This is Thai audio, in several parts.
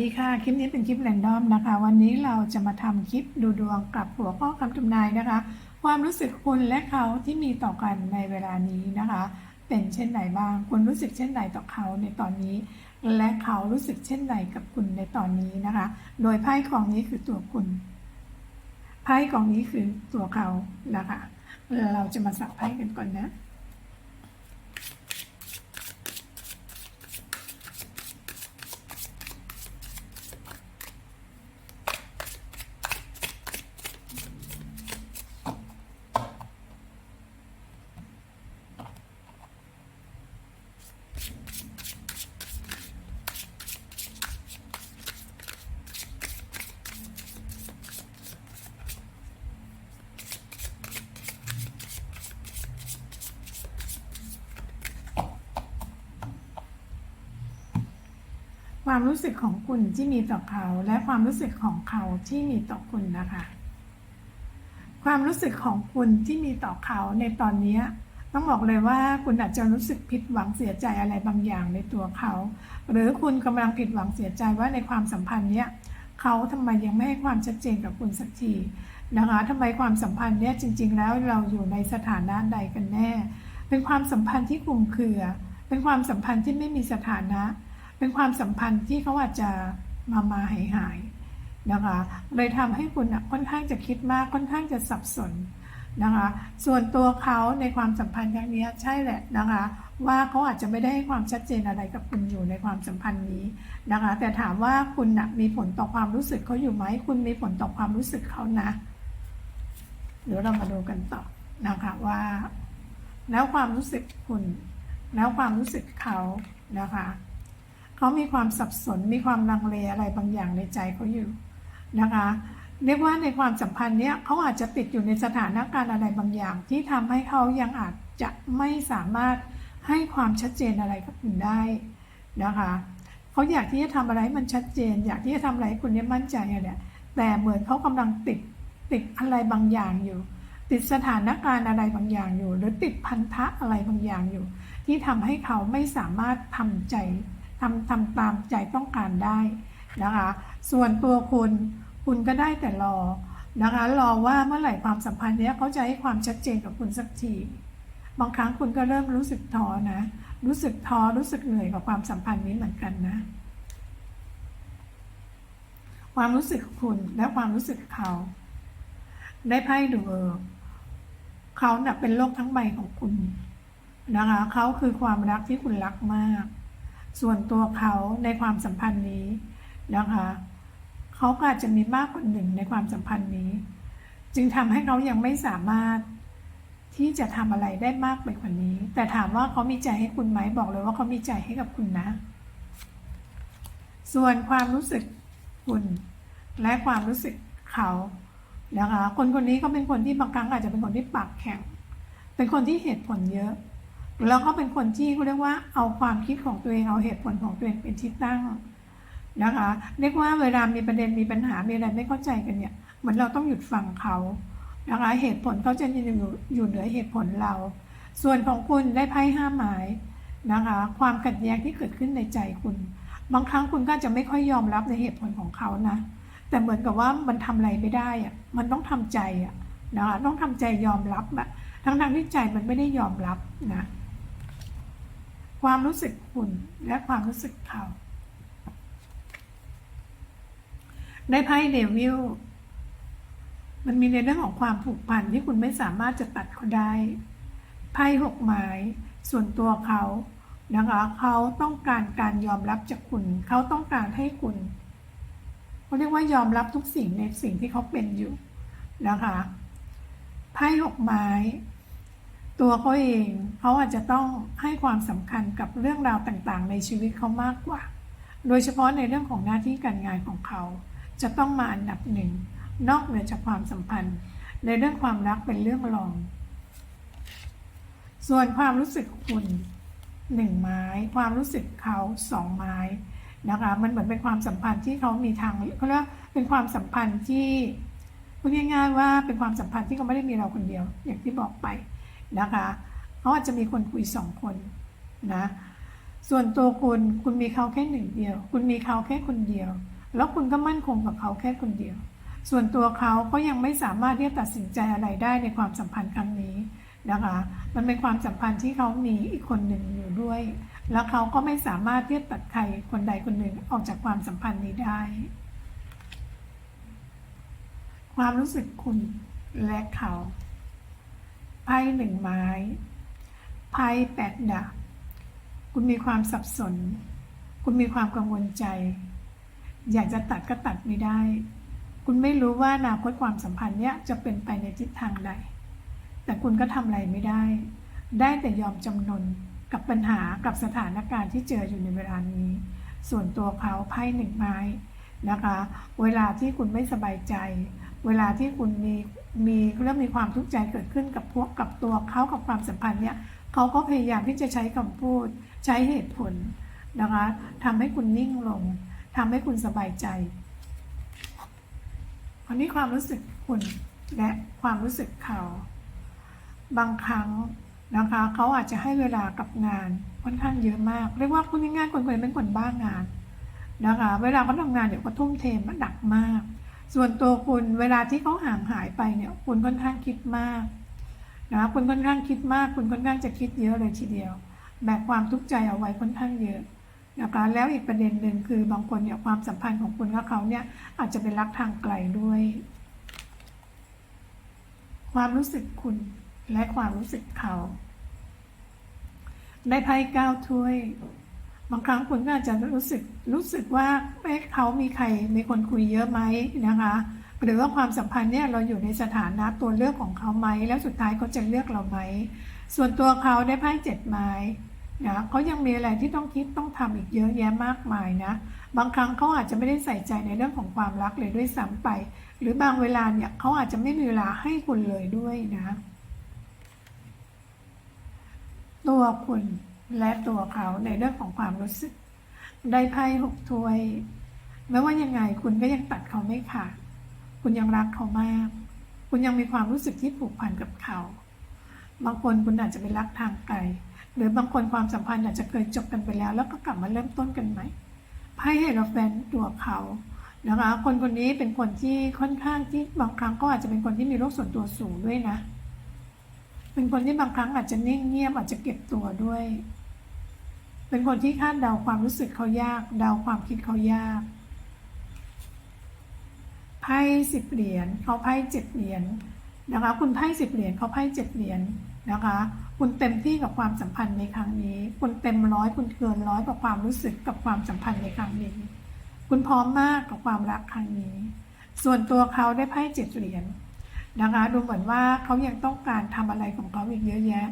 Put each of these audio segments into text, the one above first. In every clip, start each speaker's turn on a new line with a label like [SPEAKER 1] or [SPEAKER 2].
[SPEAKER 1] สวัสดีค่ะ คลิปนี้เป็นคลิปแรนดอมนะคะ วันนี้เราจะมาทำคลิปดูดวงกับหัวข้อคำทำนายนะคะ ความรู้สึกคุณและเขาที่มีต่อกันในเวลานี้นะคะ เป็นเช่นไหนบ้าง คุณรู้สึกเช่นใดต่อเขาในตอนนี้ และเขารู้สึกเช่นใดกับคุณในตอนนี้นะคะ โดยไพ่กองนี้คือตัวคุณ ไพ่กองนี้คือตัวเขานะคะ เราจะมาสับไพ่กันก่อนนะ ความรู้สึกของคุณที่มีต่อเขา และความรู้สึกของเขาที่มีต่อคุณนะคะ ความรู้สึกของคุณที่มีต่อเขาในตอนนี้ต้องบอกเลยว่าคุณอาจจะรู้สึกผิดหวังเสียใจอะไรบางอย่างในตัวเขา หรือคุณกำลังผิดหวังเสียใจว่าในความสัมพันธ์เนี้ยเขาทำไมยังไม่ให้ความชัดเจนกับคุณสักทีนะคะทำไมความสัมพันธ์เนี้ยจริง ๆ แล้วเราอยู่ในสถานะใดกันแน่ เป็นความสัมพันธ์ที่คลุมเครือ เป็นความสัมพันธ์ที่ไม่มีสถานะ เป็นความสัมพันธ์ที่เขาอาจจะมามาหายหายนะคะเลยทำให้คุณน่ะค่อนข้างจะคิดมากค่อนข้างจะสับสนนะคะส่วนตัวเขาในความสัมพันธ์ครั้งนี้ใช่แหละนะคะว่าเขาอาจจะไม่ได้ให้ความชัดเจนอะไรกับคุณอยู่ในความสัมพันธ์นี้นะคะแต่ถามว่าคุณนะมีผลต่อความรู้สึกเขาอยู่ไหมคุณมีผลต่อความรู้สึกเขานะเดี๋ยวเรามาดูกันต่อนะคะว่า แล้วความรู้สึกคุณ แล้วความรู้สึกเขานะคะ เขามีความสับสนมีความลังเลอะไรบางอย่างในใจเขาอยู่นะคะเรียกว่าในความสัมพันธ์เนี้ยเขาอาจจะติดอยู่ในสถานการณ์อะไรบางอย่าง ที่ทำให้เขายังอาจจะไม่สามารถให้ความชัดเจนอะไรกับคุณได้นะคะเขาอยากที่จะทำอะไรมันชัดเจน อยากที่จะทำอะไรคุณเนี่ยมั่นใจอะเนี่ยแต่เหมือนเขากำลังติดติดอะไรบางอย่างอยู่ ติดสถานการณ์อะไรบางอย่างอยู่ หรือติดพันธะอะไรบางอย่างอยู่ ที่ทำให้เขาไม่สามารถทำใจ ทำทำตามใจต้องการได้นะคะ ส่วนตัวคุณ คุณก็ได้แต่รอนะคะ รอว่าเมื่อไหร่ความสัมพันธ์เนี้ยเขาจะให้ความชัดเจนกับคุณสักที บางครั้งคุณก็เริ่มรู้สึกท้อนะ รู้สึกท้อ รู้สึกเหนื่อยกับความสัมพันธ์นี้เหมือนกันนะ ความรู้สึกคุณและความรู้สึกเขา ได้ไพ่ดูเออเขาเน่ะเป็นโลกทั้งใบของคุณนะคะเขาคือความรักที่คุณรักมาก ส่วนตัวเขาในความสัมพันธ์นี้นะคะเขาก็อาจจะมีมากกว่าหนึ่งในความสัมพันธ์นี้ จึงทำให้เขายังไม่สามารถที่จะทำอะไรได้มากไปกว่านี้ แต่ถามว่าเขามีใจให้คุณไหมบอกเลยว่าเขามีใจให้กับคุณนะ ส่วนความรู้สึกคุณและความรู้สึกเขานะคะคนคนนี้ก็เป็นคนที่บางครั้งอาจจะเป็นคนที่ปากแข็ง เป็นคนที่เหตุผลเยอะ แล้วก็เป็นคนที่เขาเรียกว่าเอาความคิดของตัวเองเอาเหตุผลของตัวเองเป็นที่ตั้งนะคะเรียกว่าเวลามีประเด็นมีปัญหามีอะไรไม่เข้าใจกันเนี่ยเหมือนเราต้องหยุดฟังเขานะคะเหตุผลเขาจะอยู่อยู่เหนือเหตุผลเรา ส่วนของคุณได้ไพ่ห้าไม้นะคะความขัดแย้งที่เกิดขึ้นในใจคุณ บางครั้งคุณก็จะไม่ค่อยยอมรับในเหตุผลของเขานะ แต่เหมือนกับว่ามันทำอะไรไม่ได้อะมันต้องทำใจอะนะคะต้องทำใจยอมรับอะทั้งทางที่ใจมันไม่ได้ยอมรับนะ ความรู้สึกคุณและความรู้สึกเขาได้ไพ่เดวิลมันมีในเรื่องของความผูกพันที่คุณไม่สามารถจะตัดเขาได้ ไพ่หกไม้ส่วนตัวเขานะคะเขาต้องการการยอมรับจากคุณ เขาต้องการให้คุณเขาเรียกว่ายอมรับทุกสิ่งในสิ่งที่เขาเป็นอยู่นะคะไพ่หกไม้ ตัวเขาเองเขาอาจจะต้องให้ความสำคัญกับเรื่องราวต่างๆ ในชีวิตเขามากกว่า โดยเฉพาะในเรื่องของหน้าที่การงานของเขา จะต้องมาอันดับหนึ่ง นอกเหนือจากความสัมพันธ์ ในเรื่องความรักเป็นเรื่องรอง ส่วนความรู้สึกคุณหนึ่งไม้ ความรู้สึกเขาสองไม้นะคะมันเหมือนเป็นความสัมพันธ์ที่เขามีทางเขาเรียกว่าเป็นความสัมพันธ์ที่พูดง่ายๆว่าเป็นความสัมพันธ์ที่เขาไม่ได้มีเราคนเดียว อย่างที่บอกไป นะคะเขาอาจจะมีคนคุยสองคนนะส่วนตัวคุณคุณมีเขาแค่หนึ่งเดียว คุณมีเขาแค่คนเดียว แล้วคุณก็มั่นคงกับเขาแค่คนเดียว ส่วนตัวเขาก็ยังไม่สามารถที่จะตัดสินใจอะไรได้ในความสัมพันธ์ครั้งนี้นะคะ มันเป็นความสัมพันธ์ที่เขามีอีกคนหนึ่งอยู่ด้วย แล้วเขาก็ไม่สามารถที่จะตัดใครคนใดคนหนึ่งออกจากความสัมพันธ์นี้ได้ ความรู้สึกคุณและเขา พ่หนึ่งไม้ ไพ่แปดดาบคุณมีความสับสน คุณมีความกังวลใจ อยากจะตัดก็ตัดไม่ได้ คุณไม่รู้ว่าอนาคตความสัมพันธ์เนี้ยจะเป็นไปในทิศทางใด แต่คุณก็ทำอะไรไม่ได้ ได้แต่ยอมจำนนกับปัญหากับสถานการณ์ที่เจออยู่ในเวลานี้ ส่วนตัวเขาไพ่หนึ่งไม้นะคะ เวลาที่คุณไม่สบายใจ เวลาที่คุณมี มีเริ่มมีความทุกข์ใจเกิดขึ้นกับพวกกับตัวเขากับความสัมพันธ์เนี้ยเขาก็พยายามที่จะใช้คำพูดใช้เหตุผลนะคะทำให้คุณนิ่งลงทำให้คุณสบายใจอันนี้ความรู้สึกคุณและความรู้สึกเขา บางครั้งนะคะเขาอาจจะให้เวลากับงานค่อนข้างเยอะมาก เรียกว่าคุณง่ายๆคนคนเป็นคนบ้างงานนะคะเวลาเขาทำงานเดี๋ยวก็ทุ่มเทมันดักมาก ส่วนตัวคุณเวลาที่เขาห่างหายไปเนี่ยคุณค่อนข้างคิดมากนะคุณค่อนข้างคิดมาก คุณค่อนข้างจะคิดเยอะเลยทีเดียว แบกความทุกข์ใจเอาไว้ค่อนข้างเยอะนะคะแล้วอีกประเด็นหนึ่งคือบางคนเนี่ยความสัมพันธ์ของคุณกับเขาเนี่ยอาจจะเป็นรักทางไกลด้วย ความรู้สึกคุณและความรู้สึกเขา ได้ไพ่เก้าถ้วย บางครั้งคุณก็อาจจะรู้สึกรู้สึกว่าเขามีใครมีคนคุยเยอะไหมนะคะ หรือว่าความสัมพันธ์เนี่ยเราอยู่ในสถานะตัวเลือกของเขาไหมแล้วสุดท้ายเขาจะเลือกเราไหมส่วนตัวเขาได้ไพ่เจ็ดไม้นะเขายังมีอะไรที่ต้องคิดต้องทำอีกเยอะแยะมากมายนะ บางครั้งเขาอาจจะไม่ได้ใส่ใจในเรื่องของความรักเลยด้วยซ้ำไป หรือบางเวลาเนี่ยเขาอาจจะไม่มีเวลาให้คุณเลยด้วยนะ ตัวคุณ และตัวเขาในเรื่องของความรู้สึก ได้ไพ่หกถ้วยไม่ว่ายังไงคุณก็ยังตัดเขาไม่ขาดคุณยังรักเขามาก คุณยังมีความรู้สึกที่ผูกพันกับเขา บางคนคุณอาจจะเป็นรักทางไกล หรือบางคนความสัมพันธ์อาจจะเคยจบกันไปแล้ว แล้วก็กลับมาเริ่มต้นกันใหม่ ไพ่เฮโรแฟนตัวเขานะคะ คนคนนี้เป็นคนที่ค่อนข้างที่บางครั้งก็อาจจะเป็นคนที่มีโรคส่วนตัวสูงด้วยนะ เป็นคนที่บางครั้งอาจจะนิ่งเงียบอาจจะเก็บตัวด้วย เป็นคนที่คาดเดาความรู้สึกเขายาก เดาความคิดเขายาก ไพ่สิบเหรียญเขาไพ่เจ็ดเหรียญนะคะ คุณไพ่สิบเหรียญเขาไพ่เจ็ดเหรียญนะคะ คุณเต็มที่กับความสัมพันธ์ในครั้งนี้ คุณเต็มร้อยคุณเกินร้อยกับความรู้สึกกับความสัมพันธ์ในครั้งนี้ คุณพร้อมมากกับความรักครั้งนี้ ส่วนตัวเขาได้ไพ่เจ็ดเหรียญนะคะ ดูเหมือนว่าเขายังต้องการทำอะไรของเขาอีกเยอะแยะ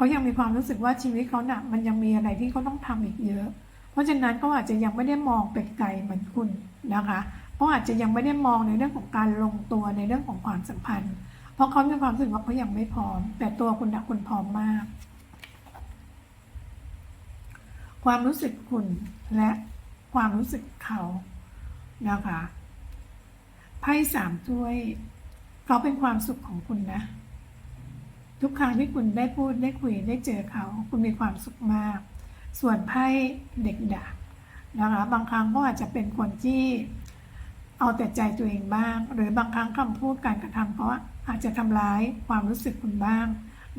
[SPEAKER 1] เขายังมีความรู้สึกว่าชีวิตเขาหนักมันยังมีอะไรที่เขาต้องทำอีกเยอะ เพราะฉะนั้นเขาอาจจะยังไม่ได้มองไปไกลเหมือนคุณนะคะเขาอาจจะยังไม่ได้มองในเรื่องของการลงตัวในเรื่องของความสัมพันธ์ เพราะเขามีความรู้สึกว่าเขายังไม่พร้อม แต่ตัวคุณนะคุณพร้อมมาก ความรู้สึกคุณและความรู้สึกเขานะคะไพ่สามถ้วย เขาเป็นความสุขของคุณนะ ทุกครั้งที่คุณได้พูดได้คุยได้เจอเขา คุณมีความสุขมาก ส่วนไพ่เด็กดาบนะคะบางครั้งก็อาจจะเป็นคนที่เอาแต่ใจตัวเองบ้าง หรือบางครั้งคำพูดการกระทำเขาอาจจะทำร้ายความรู้สึกคุณบ้าง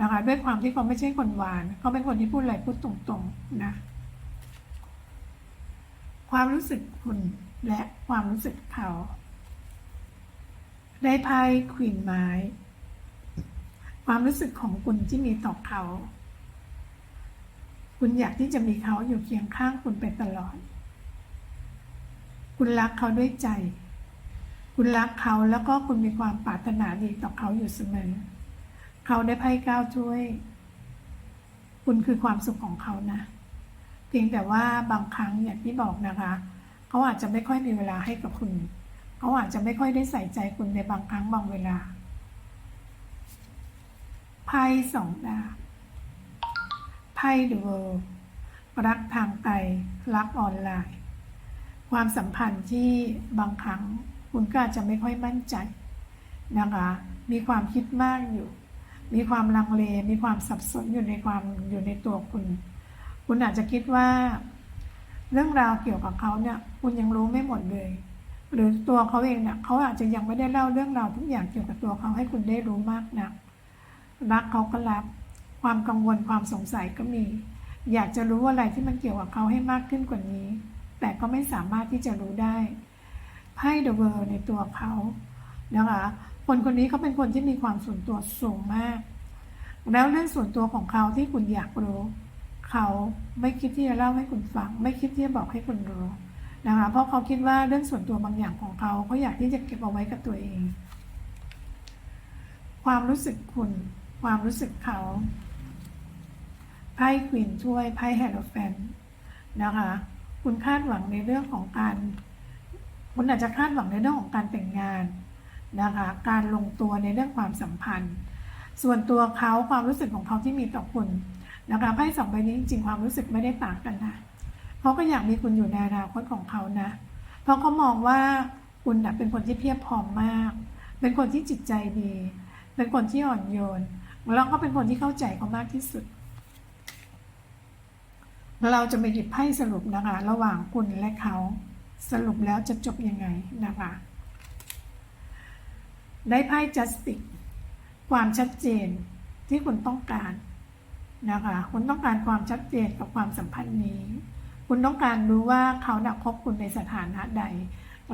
[SPEAKER 1] นะคะด้วยความที่เขาไม่ใช่คนหวานเขาเป็นคนที่พูดอะไรพูดตรงๆนะความรู้สึกคุณและความรู้สึกเขา ได้ไพ่ควีนไม้ ความรู้สึกของคุณที่มีต่อเขา คุณอยากที่จะมีเขาอยู่เคียงข้างคุณไปตลอด คุณรักเขาด้วยใจ คุณรักเขาแล้วก็คุณมีความปรารถนาดีต่อเขาอยู่เสมอ เขาได้ไพ่ก้าวช่วย คุณคือความสุขของเขานะ เพียงแต่ว่าบางครั้งอย่างที่บอกนะคะ เขาอาจจะไม่ค่อยมีเวลาให้กับคุณ เขาอาจจะไม่ค่อยได้ใส่ใจคุณในบางครั้งบางเวลา ไพ่สองดาบไพ่เดอะเวิลด์รักทางไกลรักออนไลน์ ความสัมพันธ์ที่บางครั้งคุณก็อาจจะไม่ค่อยมั่นใจนะคะมีความคิดมากอยู่ มีความลังเล มีความสับสนอยู่ในความอยู่ในตัวคุณ คุณอาจจะคิดว่า เรื่องราวเกี่ยวกับเขาเนี่ย คุณยังรู้ไม่หมดเลย หรือตัวเขาเองเนี่ยเขาอาจจะยังไม่ได้เล่าเรื่องราวทุกอย่างเกี่ยวกับตัวเขาให้คุณได้รู้มากนัก รักเขาก็รักความกังวลความสงสัยก็มี อยากจะรู้อะไรที่มันเกี่ยวกับเขาให้มากขึ้นกว่านี้ แต่ก็ไม่สามารถที่จะรู้ได้ไพ่เดอะเวิร์ในตัวเขานะคะคนคนนี้เขาเป็นคนที่มีความส่วนตัวสูงมาก แล้วเรื่องส่วนตัวของเขาที่คุณอยากรู้ เขาไม่คิดที่จะเล่าให้คุณฟัง ไม่คิดที่จะบอกให้คุณรู้นะคะเพราะเขาคิดว่าเรื่องส่วนตัวบางอย่างของเขาเขาอยากที่จะเก็บเอาไว้กับตัวเอง ความรู้สึกคุณ ความรู้สึกเขาไพ่ควีนช่วยไพ่แฮร์โรแฟนนะคะ คุณคาดหวังในเรื่องของการ คุณอาจจะคาดหวังในเรื่องของการแต่งงานนะคะ การลงตัวในเรื่องความสัมพันธ์ ส่วนตัวเขาความรู้สึกของเขาที่มีต่อคุณนะคะไพ่สองใบนี้จริงๆความรู้สึกไม่ได้ต่างกันนะเขาก็อยากมีคุณอยู่ในอนาคตของเขานะ เพราะเขามองว่าคุณนะเป็นคนที่เพียบพร้อมมาก เป็นคนที่จิตใจดี เป็นคนที่อ่อนโยน แล้วก็เป็นคนที่เข้าใจเขามากที่สุด เราจะมาหยิบไพ่สรุปนะคะ ระหว่างคุณและเขาสรุปแล้วจะจบยังไงนะคะ ได้ไพ่ justice ความชัดเจนที่คุณต้องการนะคะ คุณต้องการความชัดเจนกับความสัมพันธ์นี้ คุณต้องการรู้ว่าเขาดักคบคุณในสถานะใด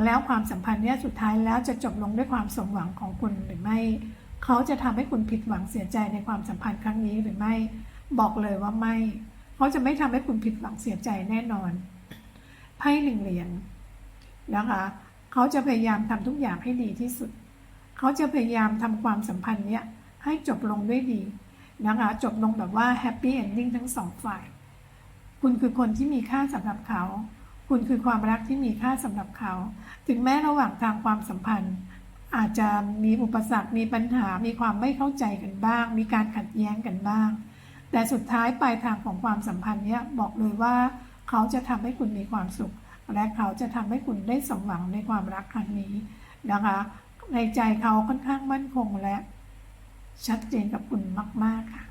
[SPEAKER 1] แล้วความสัมพันธ์เนี้ยสุดท้ายแล้วจะจบลงด้วยความสมหวังของคุณหรือไม่ เขาจะทำให้คุณผิดหวังเสียใจในความสัมพันธ์ครั้งนี้หรือไม่ บอกเลยว่าไม่ เขาจะไม่ทำให้คุณผิดหวังเสียใจแน่นอน ไพ่หนึ่งเหรียญนะคะ เขาจะพยายามทำทุกอย่างให้ดีที่สุด เขาจะพยายามทำความสัมพันธ์เนี้ยให้จบลงด้วยดีนะคะ จบลงแบบว่าแฮปปี้เอนดิ้งทั้งสองฝ่าย คุณคือคนที่มีค่าสำหรับเขา คุณคือความรักที่มีค่าสำหรับเขา ถึงแม้ระหว่างทางความสัมพันธ์ อาจจะมีอุปสรรค มีปัญหา มีความไม่เข้าใจกันบ้าง มีการขัดแย้งกันบ้าง แต่สุดท้ายปลายทางของความสัมพันธ์เนี้ยบอกเลยว่า เขาจะทำให้คุณมีความสุข และเขาจะทำให้คุณได้สมหวังในความรักครั้งนี้นะคะ ในใจเขาค่อนข้างมั่นคงและชัดเจนกับคุณมาก ๆ ค่ะ